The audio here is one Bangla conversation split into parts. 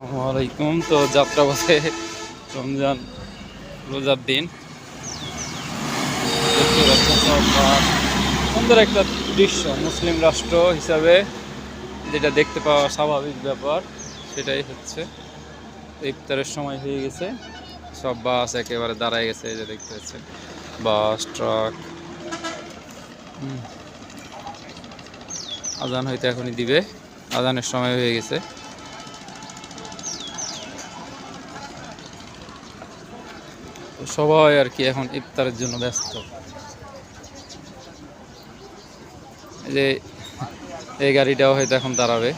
আসসালামাইকুম তো যাত্রা পথে রমজান রোজার দিন। সুন্দর একটা দৃশ্য মুসলিম রাষ্ট্র হিসাবে যেটা দেখতে পাওয়া স্বাভাবিক ব্যাপার, সেটাই হচ্ছে। ইফতারের সময় হয়ে গেছে। সব বাস একেবারে দাঁড়ায় গেছে যে দেখতে পাচ্ছেন। Bus, truck. আজান হয়তো এখনই দিবে। আজানের সময় হয়ে গেছে। সবাই আর কি এখন ইফতারের জন্য ব্যস্ত। যে এই গাড়িটাও হয়তো এখন দাঁড়াবে।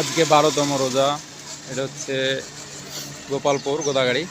আজকে বারোতম রোজা। এটা হচ্ছে গোপালপুর গোদাগাড়ি।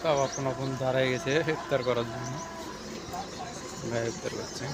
সব আপন আপন দাঁড়ায় গেছে ইফতার করার জন্য। ইফতার করছে।